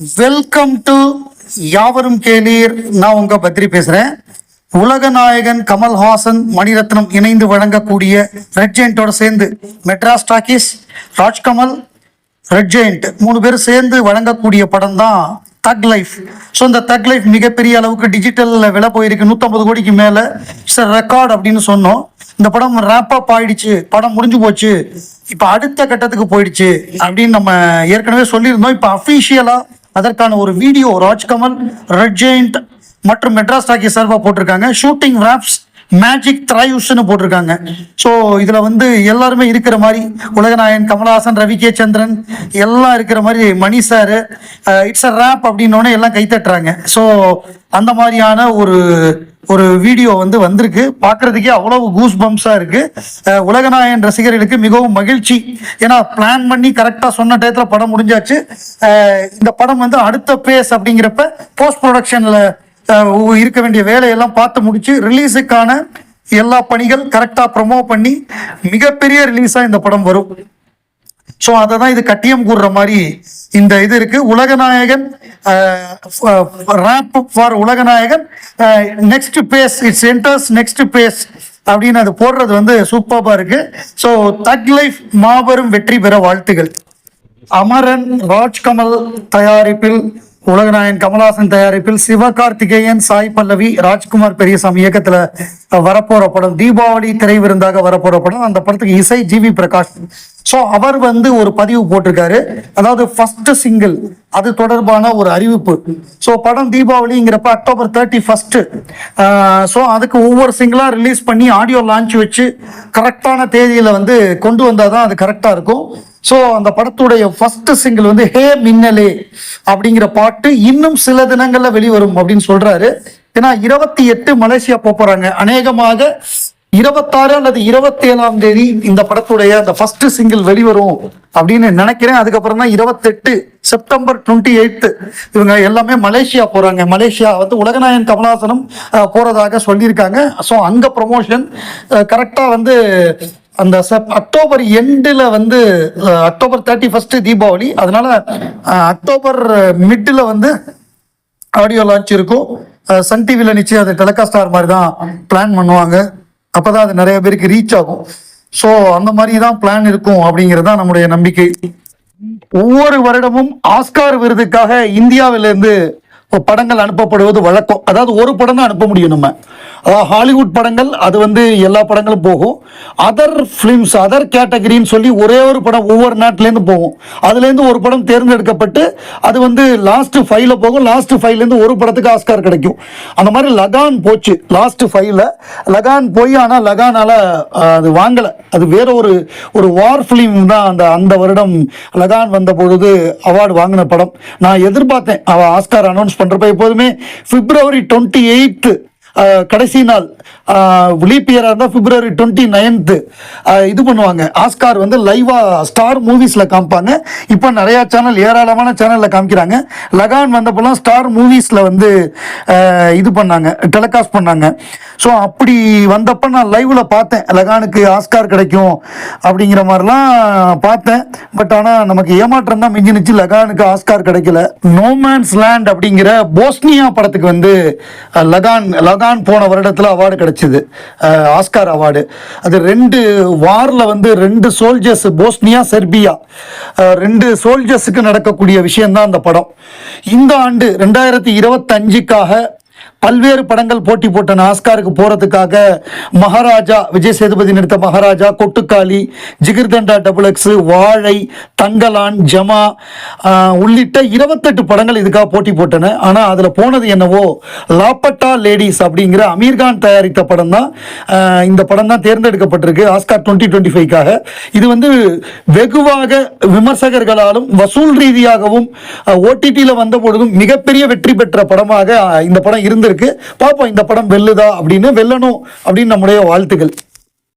Welcome to யாவரும் கேளீர். நான் உங்க பத்ரி பேசுறேன். உலக நாயகன் கமல்ஹாசன் மணிரத்னம் இணைந்து வழங்கக்கூடிய ரெட் ஜெயிண்டோட சேர்ந்து Madras Talkies Rajkamal Red Giant மூணு பேரும் சேர்ந்து வழங்கக்கூடிய படம் தான் தக் லைஃப் ஸோ இந்த தக் லைஃப் மிகப்பெரிய அளவுக்கு டிஜிட்டலில் விலை போயிருக்கு. நூற்றம்பது கோடிக்கு மேலே. இட்ஸ் ரெக்கார்ட் அப்படின்னு சொன்னோம். இந்த படம் ரேப்பப் ஆயிடுச்சு. படம் முடிஞ்சு போச்சு. இப்போ அடுத்த கட்டத்துக்கு போயிடுச்சு அப்படின்னு நம்ம ஏற்கனவே சொல்லியிருந்தோம். இப்போ அஃபீஷியலாக அதற்கான ஒரு வீடியோ ராஜ்கமல் ரெட் ஜெயிண்ட் மற்றும் மெட்ராஸ் டாக்கி சார்பாக போட்டிருக்காங்க. ஷூட்டிங் ராப்ஸ் மேஜிக் த்ரைவ்ஸ்னு போட்டிருக்காங்க. ஸோ இதில் வந்து எல்லாருமே இருக்கிற மாதிரி உலகநாயன் கமலஹாசன் ரவி கே சந்திரன் எல்லாம் இருக்கிற மாதிரி Mani sir it's a rap அப்படின்னோடனே எல்லாம் கைத்தட்டுறாங்க. ஸோ அந்த மாதிரியான ஒரு ஒரு வீடியோ வந்து வந்திருக்கு. பார்க்கறதுக்கே அவ்வளவு கூஸ் பம்ப்ஸாக இருக்கு உலகநாயகன் ரசிகர்களுக்கு மிகவும் மகிழ்ச்சி. ஏன்னா பிளான் பண்ணி கரெக்டாக சொன்ன டயத்தில் படம் முடிஞ்சாச்சு. இந்த படம் வந்து அடுத்த பேஸ் அப்படிங்கிறப்ப போஸ்ட் ப்ரொடக்ஷனில் இருக்க வேண்டிய வேலையெல்லாம் பார்த்து முடிச்சு ரிலீஸுக்கான எல்லா பணிகள் கரெக்டாக ப்ரொமோ பண்ணி மிகப்பெரிய ரிலீஸாக இந்த படம் வரும். ஸோ அதை தான் இது கட்டியம் கூடுற மாதிரி இந்த இது இருக்கு. உலகநாயகன் rap for Ulaganayagan next phase it's enters next phase அப்படின்னு அது போடுறது வந்து சூப்பராக இருக்கு. ஸோ தக் லைஃப் மாபெரும் வெற்றி பெற வாழ்த்துகள். அமரன் ராஜ்கமல் தயாரிப்பில் உலகநாயகன் கமலாசன் தயாரிப்பில் சிவகார்த்திகேயன் சாய் பல்லவி ராஜ்குமார் பெரியசாமி இயக்கத்துல வரப்போற படம் தீபாவளி திரை விருந்தாக வரப்போற படம். அந்த படத்துக்கு இசை ஜிவி பிரகாஷ். ஸோ அவர் வந்து ஒரு பதிவு போட்டிருக்காரு. அதாவது ஃபர்ஸ்ட் சிங்கிள் அது தொடர்பான ஒரு அறிவிப்பு. ஸோ படம் தீபாவளிங்கிறப்ப அக்டோபர் தேர்ட்டி ஃபர்ஸ்ட் ஸோ அதுக்கு ஒவ்வொரு சிங்கிளாக ரிலீஸ் பண்ணி ஆடியோ லான்ச் வச்சு கரெக்டான தேதியில் வந்து கொண்டு வந்தால் தான் அது கரெக்டாக இருக்கும். ஸோ அந்த படத்துடைய ஃபர்ஸ்ட் சிங்கிள் வந்து ஹே மின்னலே அப்படிங்கிற பாட்டு இன்னும் சில தினங்களில் வெளிவரும் அப்படின்னு சொல்கிறாரு ஏன்னா இருபத்தி எட்டு மலேசியா போகிறாங்க அநேகமாக இருபத்தாறு அல்லது இருபத்தேழாம் தேதி இந்த படத்துடைய அந்த ஃபர்ஸ்ட் சிங்கிள் வெளிவரும் அப்படின்னு நினைக்கிறேன். அதுக்கப்புறம் தான் இருபத்தெட்டு செப்டம்பர் டுவெண்ட்டி எயித்து இவங்க எல்லாமே மலேசியா போகிறாங்க மலேசியா வந்து உலகநாயன் கமலாசனம் போகிறதாக சொல்லியிருக்காங்க. ஸோ அங்கே ப்ரொமோஷன் கரெக்டாக வந்து அந்த செப் அக்டோபர் எண்டில் வந்து அக்டோபர் தேர்ட்டி ஃபர்ஸ்ட் தீபாவளி. அதனால அக்டோபர் மிட்டில் வந்து ஆடியோ லான்ச் இருக்கும். சன் டிவியில் நிச்சயம் அது டெலிகாஸ்டார் மாதிரி தான் பிளான் பண்ணுவாங்க. அப்பதான் அது நிறைய பேருக்கு ரீச் ஆகும். ஸோ அந்த மாதிரி தான் பிளான் இருக்கும் அப்படிங்கிறது தான் நம்முடைய நம்பிக்கை. ஒவ்வொரு வருடமும் ஆஸ்கார் விருதுக்காக இந்தியாவிலிருந்து படங்கள் அனுப்பப்படுவது வழக்கம். அதாவது ஒரு படம் தான் அனுப்ப முடியும் நம்ம. அதாவது ஹாலிவுட் படங்கள் அது வந்து எல்லா படங்களும் போகும். அதர் ஃபிலிம்ஸ் அதர் கேட்டகரின்னு சொல்லி ஒரே ஒரு படம் ஒவ்வொரு நாட்டிலேருந்து போகும். அதுலேருந்து ஒரு படம் தேர்ந்தெடுக்கப்பட்டு அது வந்து லாஸ்ட் ஃபைவ்ல போகும். லாஸ்ட் ஃபைவ்லேருந்து ஒரு படத்துக்கு ஆஸ்கார் கிடைக்கும். அந்த மாதிரி லகான் போச்சு. லாஸ்ட் ஃபைவ்ல லகான் போய் ஆனால் லகானால் அது வாங்கலை. அது வேற ஒரு ஒரு வார் ஃபிலிம் தான் அந்த அந்த வருடம் லகான் வந்த பொழுது அவார்டு வாங்கின படம். நான் எதிர்பார்த்தேன் அவள் ஆஸ்கார் அனௌன்ஸ் பண்ணுறப்ப எப்போதுமே பிப்ரவரி டுவெண்ட்டி எயித்து கடைசி நாள் லீப் இயராக இருந்தால் பிப்ரவரி டுவெண்ட்டி நைன்த்து இது பண்ணுவாங்க. ஆஸ்கார் வந்து லைவாக ஸ்டார் மூவிஸில் காமிப்பாங்க. இப்போ நிறையா சேனல் ஏராளமான சேனலில் காமிக்கிறாங்க. லகான் வந்தப்போலாம் ஸ்டார் மூவிஸில் வந்து இது பண்ணாங்க டெலிகாஸ்ட் பண்ணாங்க. ஸோ அப்படி வந்தப்போ நான் லைவில் பார்த்தேன். லகானுக்கு ஆஸ்கார் கிடைக்கும் அப்படிங்கிற மாதிரிலாம் பார்த்தேன். பட் ஆனால் நமக்கு ஏமாற்றம் தான் மிஞ்சினுச்சு. லகானுக்கு ஆஸ்கார் கிடைக்கல. நோமேன்ஸ் லேண்ட் அப்படிங்கிற போஸ்னியா படத்துக்கு வந்து லகான் லகான் தான் போன வருடத்தில் அவார்டு கிடச்சிது. Oscar award. அது ரெண்டு வாரில் வந்து ரெண்டு சோல்ஜர்ஸ் போஸ்னியா செர்பியா ரெண்டு சோல்ஜர்ஸுக்கு நடக்கக்கூடிய விஷயந்தான் அந்த படம். இந்த ஆண்டு ரெண்டாயிரத்தி இருபத்தஞ்சுக்காக பல்வேறு படங்கள் போட்டி போட்டன. ஆஸ்காருக்கு போறதுக்காக மகாராஜா விஜய் சேதுபதி நடித்த மகாராஜா கொட்டுக்காளி ஜிகிர்தண்டா டபுள் எக்ஸ் வாழை தங்கலான் ஜமா உள்ளிட்ட இருபத்தெட்டு படங்கள் இதுக்காக போட்டி போட்டன. ஆனால் அதில் போனது என்னவோ லாப்பட்டா லேடிஸ் அப்படிங்கிற அமீர்கான் தயாரித்த படம் தான் இந்த படம் தான் தேர்ந்தெடுக்கப்பட்டிருக்கு ஆஸ்கார் டுவெண்ட்டி டுவெண்ட்டி ஃபைவ்க்காக. இது வந்து வெகுவாக விமர்சகர்களாலும் வசூல் ரீதியாகவும் ஓடிடியில் வந்த பொழுதும் மிகப்பெரிய வெற்றி பெற்ற படமாக இந்த படம் இருந்திருக்கு. பார்ப்போம் இந்த படம் வெல்லுதா அப்படின்னு வெல்லணும் அப்படின்னு நம்முடைய வாழ்த்துக்கள்.